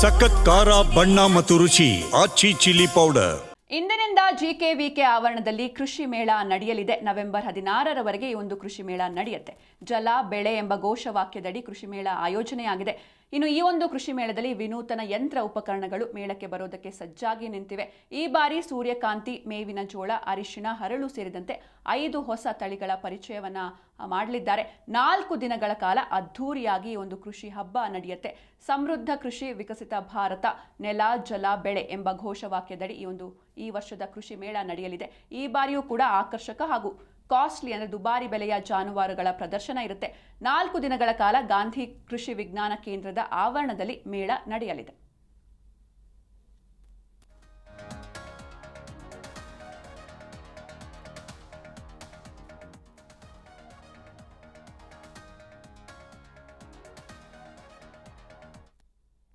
ಸಖತ್ ಖಾರ, ಬಣ್ಣ ಮತ್ತು ರುಚಿ, ಆಚಿ ಚಿಲ್ಲಿ ಪೌಡರ್. ಇಂದಿನಿಂದ ಜಿಕೆ ವಿಕೆ ಆವರಣದಲ್ಲಿ ಕೃಷಿ ಮೇಳ ನಡೆಯಲಿದೆ. ನವೆಂಬರ್ ಹದಿನಾರರವರೆಗೆ ಈ ಒಂದು ಕೃಷಿ ಮೇಳ ನಡೆಯುತ್ತೆ. ಜಲ, ಬೆಳೆ ಎಂಬ ಘೋಷವಾಕ್ಯದಡಿ ಕೃಷಿ ಮೇಳ ಆಯೋಜನೆಯಾಗಿದೆ. ಇನ್ನು ಈ ಒಂದು ಕೃಷಿ ಮೇಳದಲ್ಲಿ ವಿನೂತನ ಯಂತ್ರ ಉಪಕರಣಗಳು ಮೇಳಕ್ಕೆ ಬರೋದಕ್ಕೆ ಸಜ್ಜಾಗಿ ನಿಂತಿವೆ. ಈ ಬಾರಿ ಸೂರ್ಯಕಾಂತಿ, ಮೇವಿನ ಜೋಳ, ಅರಿಶಿಣ, ಹರಳು ಸೇರಿದಂತೆ ಐದು ಹೊಸ ತಳಿಗಳ ಪರಿಚಯವನ್ನ ಮಾಡಲಿದ್ದಾರೆ. ನಾಲ್ಕು ದಿನಗಳ ಕಾಲ ಅದ್ಧೂರಿಯಾಗಿ ಒಂದು ಕೃಷಿ ಹಬ್ಬ ನಡೆಯುತ್ತೆ. ಸಮೃದ್ಧ ಕೃಷಿ ವಿಕಸಿತ ಭಾರತ, ನೆಲ, ಜಲ, ಬೆಳೆ ಎಂಬ ಘೋಷವಾಕ್ಯದಡಿ ಈ ಒಂದು ಈ ವರ್ಷದ ಕೃಷಿ ಮೇಳ ನಡೆಯಲಿದೆ. ಈ ಬಾರಿಯೂ ಕೂಡ ಆಕರ್ಷಕ ಹಾಗೂ ಕಾಸ್ಟ್ಲಿ ಅಂದರೆ ದುಬಾರಿ ಬೆಲೆಯ ಜಾನುವಾರುಗಳ ಪ್ರದರ್ಶನ ಇರುತ್ತೆ. ನಾಲ್ಕು ದಿನಗಳ ಕಾಲ ಗಾಂಧಿ ಕೃಷಿ ವಿಜ್ಞಾನ ಕೇಂದ್ರದ ಆವರಣದಲ್ಲಿ ಮೇಳ ನಡೆಯಲಿದೆ.